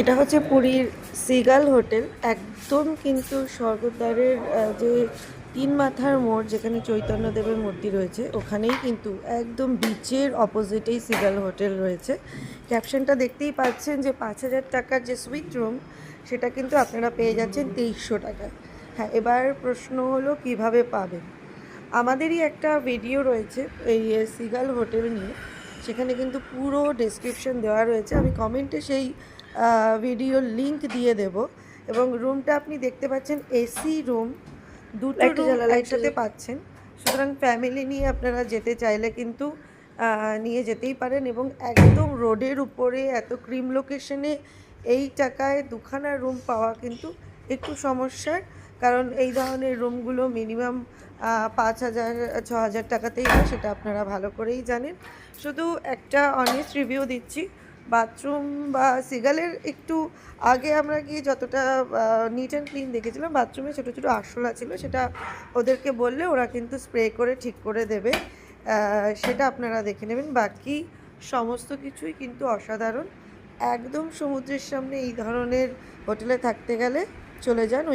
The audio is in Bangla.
এটা হচ্ছে পুরীর সিগাল হোটেল। একদম কিন্তু স্বর্গদ্বারের যে তিন মাথার মোড় যেখানে চৈতন্যদেবের মূর্তি রয়েছে, ওখানেই কিন্তু একদম বিচের অপোজিটেই সিগাল হোটেল রয়েছে। ক্যাপশনটা দেখতেই পাচ্ছেন যে পাঁচ হাজার টাকার যে সুইট রুম সেটা কিন্তু আপনারা পেয়ে যাচ্ছেন তেইশশো টাকায়। হ্যাঁ এবার প্রশ্ন হলো, কীভাবে পাবেন? আমাদেরই একটা ভিডিও রয়েছে এই সিগাল হোটেল নিয়ে। সেখানে কিন্তু পুরো ডেসক্রিপশন দেওয়া রয়েছে। আমি কমেন্টে সেই ভিডিওর লিংক দিয়ে দেব। এবং রুমটা আপনি দেখতে পাচ্ছেন এসি রুম দুটো রুম একসাথে পাচ্ছেন। সুতরাং ফ্যামিলি নিয়ে আপনারা যেতে চাইলে কিন্তু নিয়ে যেতেই পারেন এবং একদম রোডের উপরে এত ক্রিম লোকেশনে এই টাকায় দুখানা রুম পাওয়া কিন্তু একটু সমস্যার। কারণ এই ধরনের রুমগুলো মিনিমাম পাঁচ হাজার ছ হাজার টাকাতেই হয় সেটা আপনারা ভালো করেই জানেন। শুধু একটা অনেস্ট রিভিউ দিচ্ছি। বাথরুম বা সিগালের একটু আগে আমরা গিয়ে যতটা নিট অ্যান্ড ক্লিন দেখেছিলাম, বাথরুমে ছোটো ছোটো আরশোলা ছিল, সেটা ওদেরকে বললে ওরা কিন্তু স্প্রে করে, ঠিক করে দেবে। সেটা আপনারা দেখে নেবেন। বাকি সমস্ত কিছুই কিন্তু অসাধারণ। একদম সমুদ্রের সামনে এই ধরনের হোটেলে থাকতে গেলে চলে যান। ওই